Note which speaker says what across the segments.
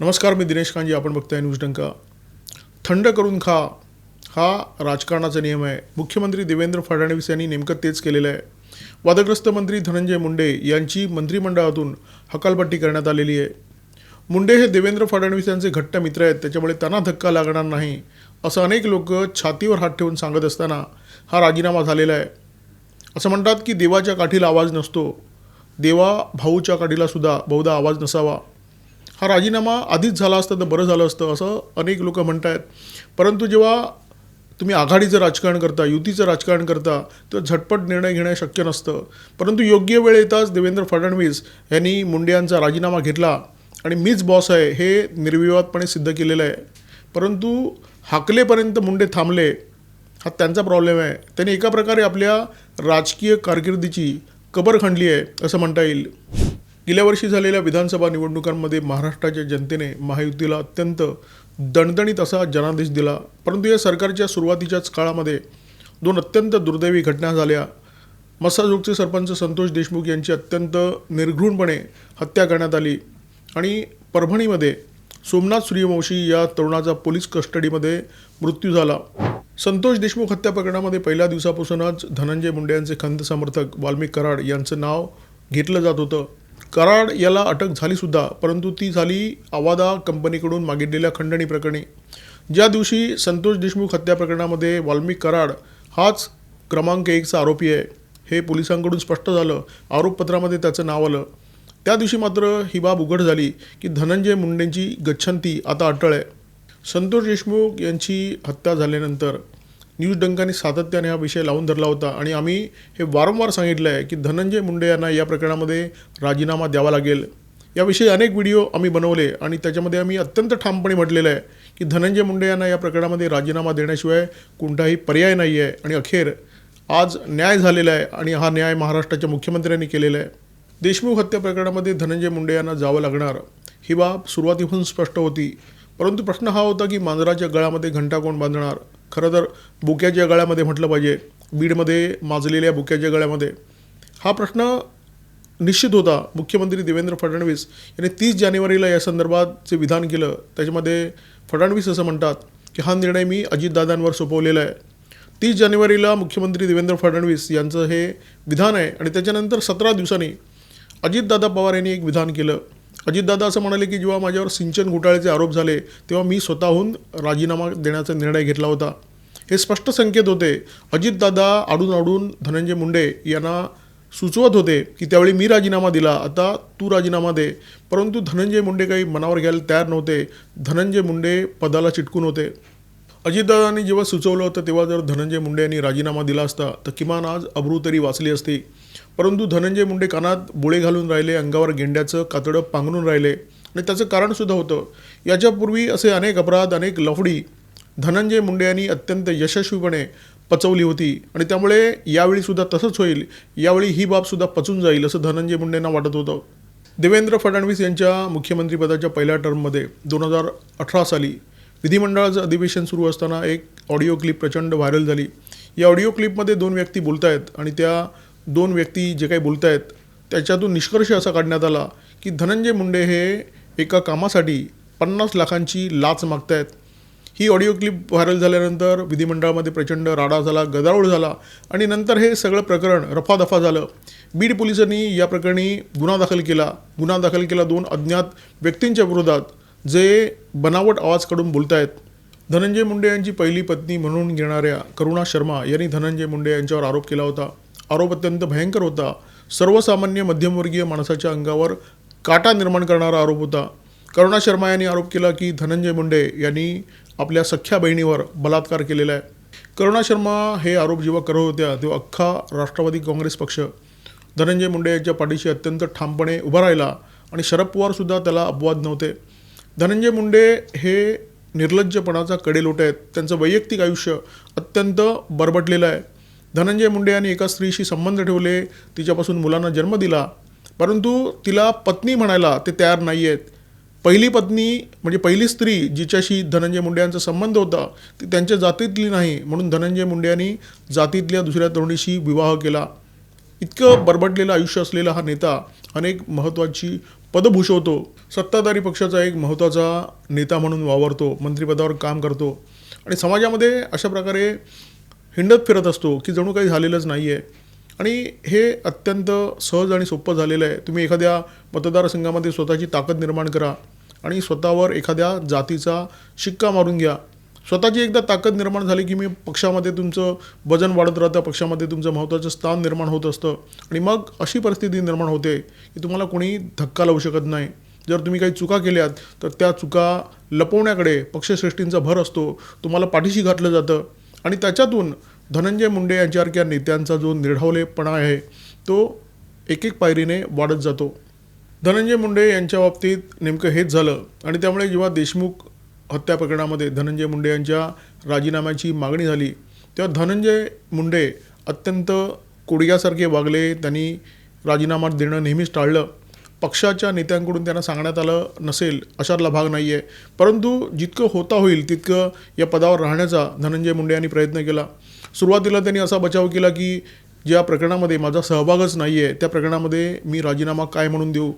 Speaker 1: नमस्कार मी दिनेश कांजी आपण बघताय न्यूज डंका. थंड करून खा. हा राजकारणाचा नियम आहे. मुख्यमंत्री देवेंद्र फडणवीस यांनी नेमकं तेच केलेलं आहे. वादग्रस्त मंत्री धनंजय मुंडे यांची मंत्रिमंडळातून हकालपट्टी करण्यात आलेली आहे. मुंडे हे देवेंद्र फडणवीस यांचे घट्ट मित्र आहेत. त्याच्यामुळे त्यांना धक्का लागणार नाही असं अनेक लोक छातीवर हात ठेवून सांगत असताना हा राजीनामा झालेला आहे. असं म्हणतात की देवाच्या काठीला आवाज नसतो. देवा भाऊच्या काठीला सुद्धा बहुधा आवाज नसावा. हा राजीनामा आधीच झाला असता तर बरं झालं असतं असं अनेक लोक म्हणत आहेत परंतु जेव्हा तुम्ही आघाडीचं राजकारण करता युतीचं राजकारण करता तर झटपट निर्णय घेणं शक्य नसतं. परंतु योग्य वेळ येताच देवेंद्र फडणवीस यांनी मुंडे यांचा राजीनामा घेतला आणि मीच बॉस आहे हे निर्विवादपणे सिद्ध केलेलं आहे. परंतु हाकलेपर्यंत मुंडे थांबले हा त्यांचा प्रॉब्लेम आहे. त्यांनी एका प्रकारे आपल्या राजकीय कारकिर्दीची कबर खणली आहे असं म्हणता येईल. गेल्या वर्षी झालेल्या विधानसभा निवडणुकांमध्ये महाराष्ट्राच्या जनतेने महायुतीला अत्यंत दणदणीत असा जनादेश दिला. परंतु या सरकारच्या सुरुवातीच्याच काळामध्ये दोन अत्यंत दुर्दैवी घटना झाल्या. मस्साजोगचे सरपंच संतोष देशमुख यांची अत्यंत निर्घृणपणे हत्या करण्यात आली. आणि परभणीमध्ये सोमनाथ सूर्यवंशी या तरुणाचा पोलीस कस्टडीमध्ये मृत्यू झाला. संतोष देशमुख हत्या प्रकरणामध्ये पहिल्या दिवसापासूनच धनंजय मुंडे यांचे खंत समर्थक वाल्मिक कराड यांचं नाव घेतलं जात होतं. कराड याला अटक झालीसुद्धा परंतु ती झाली आवादा कंपनीकडून मागितलेल्या खंडणी प्रकरणी. ज्या दिवशी संतोष देशमुख हत्या प्रकरणामध्ये वाल्मिक कराड हाच क्रमांक एकचा आरोपी आहे हे पोलिसांकडून स्पष्ट झालं आरोपपत्रामध्ये त्याचं नाव आलं. त्या दिवशी मात्र ही बाब उघड झाली की धनंजय मुंडेंची गच्छंती आता अटळ आहे. संतोष देशमुख यांची हत्या झाल्यानंतर न्यूज डंकाने सातत्याने हा विषय लावून धरला होता. आणि आम्ही हे वारंवार सांगितलं आहे की धनंजय मुंडे यांना या प्रकरणामध्ये राजीनामा द्यावा लागेल. याविषयी अनेक व्हिडिओ आम्ही बनवले आणि त्याच्यामध्ये आम्ही अत्यंत ठामपणे म्हटलेलं आहे की धनंजय मुंडे यांना या प्रकरणामध्ये राजीनामा देण्याशिवाय कोणताही पर्याय नाही आहे आणि अखेर आज न्याय झालेला आहे आणि हा न्याय महाराष्ट्राच्या मुख्यमंत्र्यांनी केलेला आहे. देशमुख हत्या प्रकरणामध्ये धनंजय मुंडे यांना जावं लागणार. ही बाब सुरुवातीपासून स्पष्ट होती. परंतु प्रश्न हा होता की मांजराच्या गळ्यामध्ये घंटा कोण बांधणार? खरं तर बुक्याच्या गळ्यामध्ये म्हटलं पाहिजे. बीडमध्ये माजलेल्या बुक्याच्या गळ्यामध्ये. हा प्रश्न निश्चित होता. मुख्यमंत्री देवेंद्र फडणवीस यांनी तीस जानेवारीला या संदर्भात जे विधान केलं. त्याच्यामध्ये फडणवीस असं म्हणतात की हा निर्णय मी अजितदादांवर सोपवलेला आहे. तीस जानेवारीला मुख्यमंत्री देवेंद्र फडणवीस यांचं हे विधान आहे आणि त्याच्यानंतर सतरा दिवसांनी अजितदादा पवार यांनी एक विधान केलं. अजितदादा असं म्हणाले की जेव्हा माझ्यावर सिंचन घोटाळ्याचे आरोप झाले तेव्हा मी स्वतःहून राजीनामा देण्याचा निर्णय घेतला होता. हे स्पष्ट संकेत होते. अजितदादा आडून आडून धनंजय मुंडे यांना सुचवत होते की त्यावेळी मी राजीनामा दिला आता तू राजीनामा दे. परंतु धनंजय मुंडे काही मनावर घ्यायला तयार नव्हते. धनंजय मुंडे पदाला चिटकून होते. अजितदादांनी जेव्हा सुचवलं होतं तेव्हा जर धनंजय मुंडे यांनी राजीनामा दिला असता तर किमान आज अब्रू तरी वाचली असती. परंतु धनंजय मुंडे कानात बोळे घालून राहिले अंगावर गेंड्याचं कातडं पांघरून राहिले. आणि त्याचं कारणसुद्धा होतं. याच्यापूर्वी असे अनेक अपराध अनेक लफडी धनंजय मुंडे यांनी अत्यंत यशस्वीपणे पचवली होती. आणि त्यामुळे यावेळीसुद्धा तसंच होईल. यावेळी ही बाबसुद्धा पचून जाईल असं धनंजय मुंडेंना वाटत होतं. देवेंद्र फडणवीस यांच्या मुख्यमंत्रीपदाच्या पहिल्या टर्ममध्ये दोन हजार अठरा साली विधिमंडळाचं अधिवेशन सुरू असताना एक ऑडिओ क्लिप प्रचंड व्हायरल झाली. या ऑडिओ क्लिपमध्ये दोन व्यक्ती बोलत आहेत आणि त्या दोन व्यक्ती जे काही बोलत आहेत त्याच्यातून निष्कर्ष असा काढण्यात आला की धनंजय मुंडे हे एका कामासाठी पन्नास लाखांची लाच मागत आहेत ही ऑडिओ क्लिप व्हायरल झाल्यानंतर विधिमंडळामध्ये प्रचंड राडा झाला गदारोळ झाला आणि नंतर हे सगळं प्रकरण रफादफा झालं. बीड पोलिसांनी या प्रकरणी गुन्हा दाखल केला. गुन्हा दाखल केला दोन अज्ञात व्यक्तींच्या विरोधात जे बनावट आवाज काढून बोलत आहेत धनंजय मुंडे यांची पहिली पत्नी म्हणून घेणाऱ्या करुणा शर्मा यांनी धनंजय मुंडे यांच्यावर आरोप केला होता. आरोप अत्यंत भयंकर होता. सर्वसामान्य मध्यमवर्गीय माणसाच्या अंगावर काटा निर्माण करणारा आरोप होता. करुणा शर्मा यांनी आरोप केला की धनंजय मुंडे यांनी आपल्या सख्ख्या बहिणीवर बलात्कार केलेला आहे. करुणा शर्मा हे आरोप जेव्हा करत होत्या तेव्हा अख्खा राष्ट्रवादी काँग्रेस पक्ष धनंजय मुंडे यांच्या पाठीशी अत्यंत ठामपणे उभा राहिला आणि शरद पवारसुद्धा त्याला अपवाद नव्हते. धनंजय मुंडे हे निर्लज्जपणाचा कडेलोट आहेत. त्यांचं वैयक्तिक आयुष्य अत्यंत बरबटलेलं आहे. धनंजय मुंडे यांनी एका स्त्रीशी संबंध ठेवले तिच्यापासून मुलांना जन्म दिला. परंतु तिला पत्नी म्हणायला ते तयार नाही आहेत पहिली पत्नी म्हणजे पहिली स्त्री जिच्याशी धनंजय मुंडे यांचा संबंध होता ती त्यांच्या जातीतली नाही म्हणून धनंजय मुंडे यांनी जातीतल्या दुसऱ्या तरुणीशी विवाह केला. इतकं बरबटलेलं आयुष्य असलेला हा नेता अनेक महत्त्वाची पदं भूषवतो. सत्ताधारी पक्षाचा एक महत्त्वाचा नेता म्हणून वावरतो मंत्रिपदावर काम करतो. आणि समाजामध्ये अशा प्रकारे हिंडत फिरत असतो की जणू काही झालेलंच नाही आहे आणि हे अत्यंत सहज आणि सोपं झालेलं आहे. तुम्ही एखाद्या मतदारसंघामध्ये स्वतःची ताकद निर्माण करा आणि स्वतःवर एखाद्या जातीचा शिक्का मारून घ्या. स्वतःची एकदा ताकद निर्माण झाली की मी पक्षामध्ये तुमचं वजन वाढत राहतं पक्षामध्ये तुमचं महत्त्वाचं स्थान निर्माण होत असतं. आणि मग अशी परिस्थिती निर्माण होते की तुम्हाला कोणी धक्का लावू शकत नाही. जर तुम्ही काही चुका केल्यात तर त्या चुका लपवण्याकडे पक्षश्रेष्ठींचा भर असतो. तुम्हाला पाठीशी घातलं जातं. आणि त्याच्यातून धनंजय मुंडे यांच्यासारख्या नेत्यांचा जो निर्ढावलेपणा आहे तो एक एक पायरीने वाढत जातो. धनंजय मुंडे यांच्या बाबतीत नेमकं हेच झालं आणि त्यामुळे जेव्हा देशमुख हत्या प्रकरणामध्ये धनंजय मुंडे यांच्या राजीनाम्याची मागणी झाली तेव्हा धनंजय मुंडे अत्यंत कोडग्यासारखे वागले त्यांनी राजीनामा देणं नेहमीच टाळलं. पक्षाच्या नेत्यांकडून त्यांना सांगण्यात आलं नसेल अशातला भाग नाही आहे परंतु जितकं होता होईल तितकं या पदावर राहण्याचा धनंजय मुंडे यांनी प्रयत्न केला. सुरुवातीला त्यांनी असा बचाव केला की ज्या प्रकरणामध्ये माझा सहभागच नाही आहे त्या प्रकरणामध्ये मी राजीनामा काय म्हणून देऊ?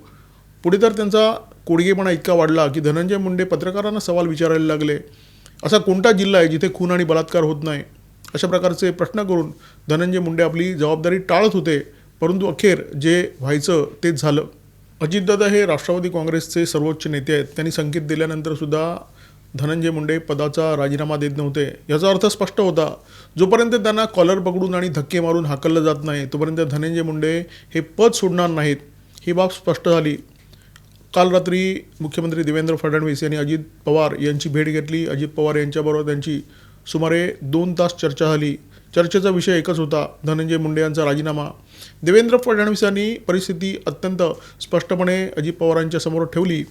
Speaker 1: पुढे तर त्यांचा कोडगेपणा इतका वाढला की धनंजय मुंडे पत्रकारांना सवाल विचारायला लागले. असा कोणता जिल्हा आहे जिथे खून आणि बलात्कार होत नाही? अशा प्रकारचे प्रश्न करून धनंजय मुंडे आपली जबाबदारी टाळत होते. परंतु अखेर जे व्हायचं तेच झालं. अजितदादा हे राष्ट्रवादी काँग्रेसचे सर्वोच्च नेते आहेत. त्यांनी संकेत दिल्यानंतर सुद्धा धनंजय मुंडे पदाचा राजीनामा देत नव्हते. याचा अर्थ स्पष्ट होता. जोपर्यंत त्यांना कॉलर पकडून आणि धक्के मारून हाकललं जात नाही तोपर्यंत धनंजय मुंडे हे पद सोडणार नाहीत ही बाब स्पष्ट झाली. काल रात्री मुख्यमंत्री देवेंद्र फडणवीस यांनी अजित पवार यांची भेट घेतली. अजित पवार यांच्याबरोबर त्यांची सुमारे दोन तास चर्चा झाली. चर्चेचा विषय एकच होता. धनंजय मुंडे यांचा राजीनामा. देवेंद्र फडणवीसांनी परिस्थिती अत्यंत स्पष्टपणे अजित पवारांच्या समोर ठेवली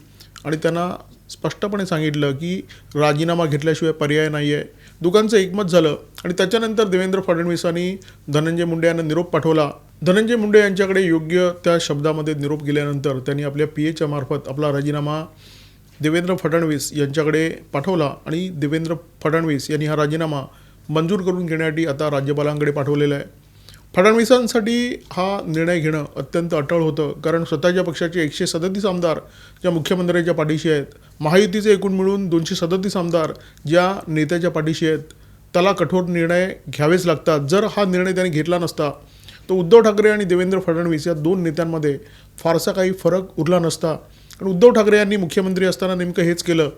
Speaker 1: आणि त्यांना स्पष्टपणे सांगितलं की राजीनामा घेतल्याशिवाय पर्याय नाही आहे दोघांचं एकमत झालं आणि त्याच्यानंतर देवेंद्र फडणवीसांनी धनंजय मुंडे यांना निरोप पाठवला. धनंजय मुंडे यांच्याकडे योग्य त्या शब्दामध्ये निरोप गेल्यानंतर त्यांनी आपल्या पी एच्या मार्फत आपला राजीनामा देवेंद्र फडणवीस यांच्याकडे पाठवला आणि देवेंद्र फडणवीस यांनी हा राजीनामा मंजूर करून घेण्यासाठी आता राज्यपालांकडे पाठवलेलं आहे. फडणवीसांसाठी हा निर्णय घेणं अत्यंत अटळ होतं कारण स्वतःच्या पक्षाचे एकशे सदतीस आमदार ज्या मुख्यमंत्र्यांच्या पाठीशी आहेत महायुतीचे एकूण मिळून दोनशे सदतीस आमदार ज्या नेत्याच्या पाठीशी आहेत त्याला कठोर निर्णय घ्यावेच लागतात. जर हा निर्णय त्यांनी घेतला नसता तर उद्धव ठाकरे आणि देवेंद्र फडणवीस या दोन नेत्यांमध्ये फारसा काही फरक उरला नसता. आणि उद्धव ठाकरे यांनी मुख्यमंत्री असताना नेमकं हेच केलं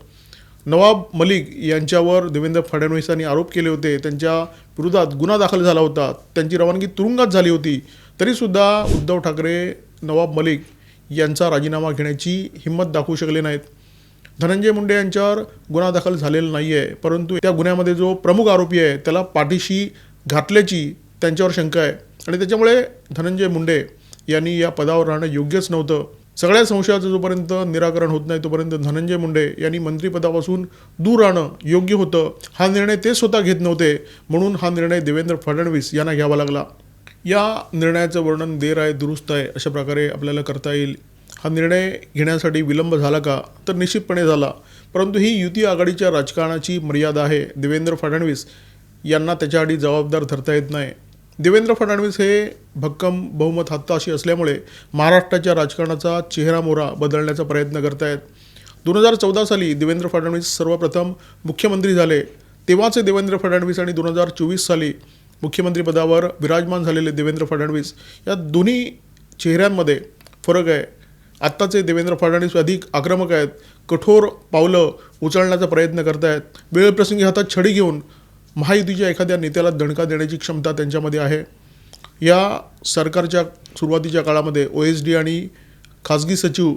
Speaker 1: नवाब मलिक यांच्यावर देवेंद्र फडणवीसांनी आरोप केले होते. त्यांच्या विरोधात गुन्हा दाखल झाला होता. त्यांची रवानगी तुरुंगात झाली होती. तरीसुद्धा उद्धव ठाकरे नवाब मलिक यांचा राजीनामा घेण्याची हिंमत दाखवू शकले नाहीत. धनंजय मुंडे यांच्यावर गुन्हा दाखल झालेला नाही आहे परंतु त्या गुन्ह्यामध्ये जो प्रमुख आरोपी आहे त्याला पाठीशी घातल्याची त्यांच्यावर शंका आहे. आणि त्याच्यामुळे धनंजय मुंडे यांनी या पदावर राहणं योग्यच नव्हतं. सगळ्या संशयाचं जोपर्यंत निराकरण होत नाही तोपर्यंत धनंजय मुंडे यांनी मंत्रिपदापासून दूर राहणं योग्य होतं. हा निर्णय ते स्वतः घेत नव्हते. म्हणून हा निर्णय देवेंद्र फडणवीस यांना घ्यावा लागला. या निर्णयाचं वर्णन देर आहे दुरुस्त आहे अशा प्रकारे आपल्याला करता येईल. हा निर्णय घेण्यासाठी विलंब झाला का? तर निश्चितपणे झाला. परंतु ही युती आघाडीच्या राजकारणाची मर्यादा आहे. देवेंद्र फडणवीस यांना त्याच्यासाठी जबाबदार धरता येत नाही. देवेंद्र फडणवीस हे भक्कम बहुमत हत्ताशी असल्यामुळे महाराष्ट्राच्या राजकारणाचा चेहरा मोहरा बदलण्याचा प्रयत्न करतायत. दोन हजार चौदा साली देवेंद्र फडणवीस सर्वप्रथम मुख्यमंत्री झाले. तेव्हाचे देवेंद्र फडणवीस आणि दोन हजार चोवीस साली मुख्यमंत्रीपदावर विराजमान झालेले देवेंद्र फडणवीस या दोन्ही चेहऱ्यांमध्ये फरक आहे. आत्ताचे देवेंद्र फडणवीस अधिक आक्रमक आहेत. कठोर पावलं उचलण्याचा प्रयत्न करतायत. वेळप्रसंगी हातात छडी घेऊन महायुतीच्या एखाद्या नेत्याला दणका देण्याची क्षमता त्यांच्यामध्ये आहे. या सरकारच्या सुरुवातीच्या काळामध्ये ओ एस डी आणि खाजगी सचिव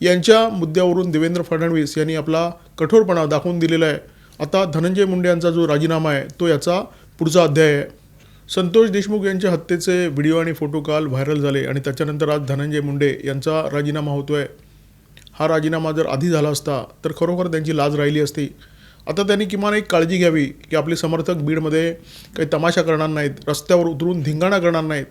Speaker 1: यांच्या मुद्द्यावरून देवेंद्र फडणवीस यांनी आपला कठोरपणा दाखवून दिलेला आहे. आता धनंजय मुंडे यांचा जो राजीनामा आहे तो याचा पुढचा अध्याय आहे. संतोष देशमुख यांच्या हत्येचे व्हिडिओ आणि फोटो काल व्हायरल झाले आणि त्याच्यानंतर आज धनंजय मुंडे यांचा राजीनामा होतो आहे हा राजीनामा जर आधी झाला असता तर खरोखर त्यांची लाज राहिली असती. आता त्यांनी किमान एक काळजी घ्यावी की आपले समर्थक बीडमध्ये काही तमाशा करणार नाहीत रस्त्यावर उतरून धिंगाणा करणार नाहीत.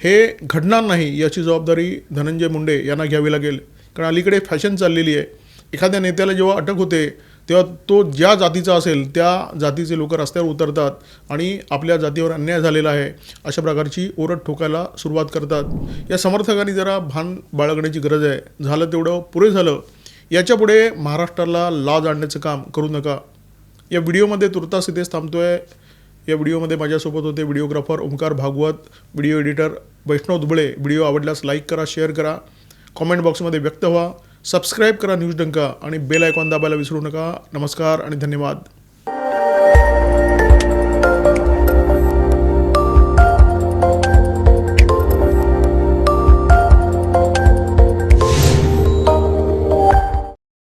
Speaker 1: हे घडणार नाही याची जबाबदारी धनंजय मुंडे यांना घ्यावी लागेल. कारण अलीकडे फॅशन चाललेली आहे. एखाद्या नेत्याला जेव्हा अटक होते तेव्हा तो ज्या जातीचा असेल त्या जातीचे लोक रस्त्यावर उतरतात आणि आपल्या जातीवर अन्याय झालेला आहे अशा प्रकारची ओरड ठोकायला सुरुवात करतात. या समर्थकांनी जरा भान बाळगण्याची गरज आहे. झालं तेवढं पुरे झालं. याच्यापुढे महाराष्ट्राला लाज आणण्याचं काम करू नका. या व्हिडिओमध्ये तुर्तास इथेच थांबतोय. या व्हिडिओमध्ये माझ्यासोबत होते videographer Omkar Bhagwat video editor Vaishnav Duble. Video आवडल्यास लाईक करा शेअर करा. कॉमेंट बॉक्समध्ये व्यक्त व्हा. सबस्क्राईब करा न्यूज डंका आणि बेल आयकॉन दाबायला विसरू नका. नमस्कार आणि धन्यवाद.